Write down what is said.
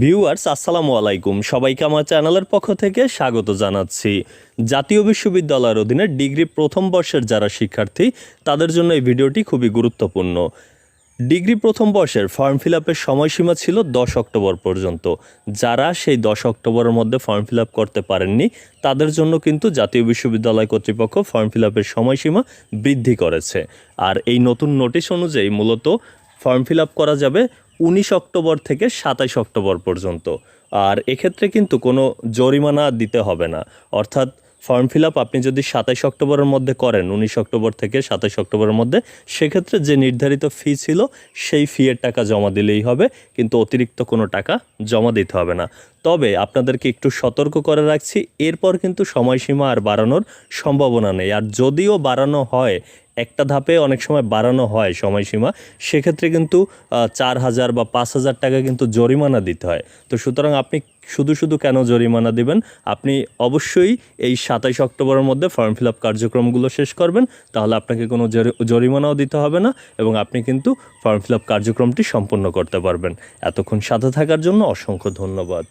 Viewers, আসসালামু আলাইকুম। সবাইকে আমার চ্যানেলের পক্ষ থেকে স্বাগত জানাচ্ছি। জাতীয় বিশ্ববিদ্যালয়ের অধীনে ডিগ্রি প্রথম বর্ষের যারা শিক্ষার্থী, তাদের জন্য এই ভিডিওটি খুবই গুরুত্বপূর্ণ। ডিগ্রি প্রথম বর্ষের ফর্ম ফিল আপের সময়সীমা ছিল দশ অক্টোবর পর্যন্ত। যারা সেই দশ অক্টোবরের মধ্যে ফর্ম ফিল আপ করতে পারেননি, তাদের জন্য কিন্তু জাতীয় বিশ্ববিদ্যালয় কর্তৃপক্ষ ফর্ম ফিল আপের সময়সীমা বৃদ্ধি করেছে। আর এই নতুন নোটিশ অনুযায়ী মূলত ফর্ম ফিল আপ করা যাবে উনিশ অক্টোবর থেকে সাতাইশ অক্টোবর পর্যন্ত। আর এক্ষেত্রে কিন্তু কোনো জরিমানা দিতে হবে না। অর্থাৎ ফর্ম ফিল আপ আপনি যদি সাতাইশ অক্টোবরের মধ্যে করেন, উনিশ অক্টোবর থেকে সাতাইশ অক্টোবরের মধ্যে, সেক্ষেত্রে যে নির্ধারিত ফি ছিল, সেই ফি এর টাকা জমা দিলেই হবে, কিন্তু অতিরিক্ত কোনো টাকা জমা দিতে হবে না। তবে আপনাদেরকে একটু সতর্ক করে রাখছি, এরপর কিন্তু সময়সীমা আর বাড়ানোর সম্ভাবনা নেই। আর যদিও বাড়ানো হয় একটা ধাপে অনেক সময় বাড়ানো হয় সময়সীমা, সেক্ষেত্রে কিন্তু চার হাজার বা পাঁচ হাজার টাকা কিন্তু জরিমানা দিতে হয়। তো সুতরাং আপনি শুধু শুধু কেন জরিমানা দিবেন? আপনি অবশ্যই এই সাতাইশ অক্টোবরের মধ্যে ফর্ম ফিল আপ কার্যক্রমগুলো শেষ করবেন, তাহলে আপনাকে কোনো জরি- জরিমানাও দিতে হবে না এবং আপনি কিন্তু ফর্ম ফিল আপ কার্যক্রমটি সম্পূর্ণ করতে পারবেন। এতক্ষণ সাথে থাকার জন্য অসংখ্য ধন্যবাদ।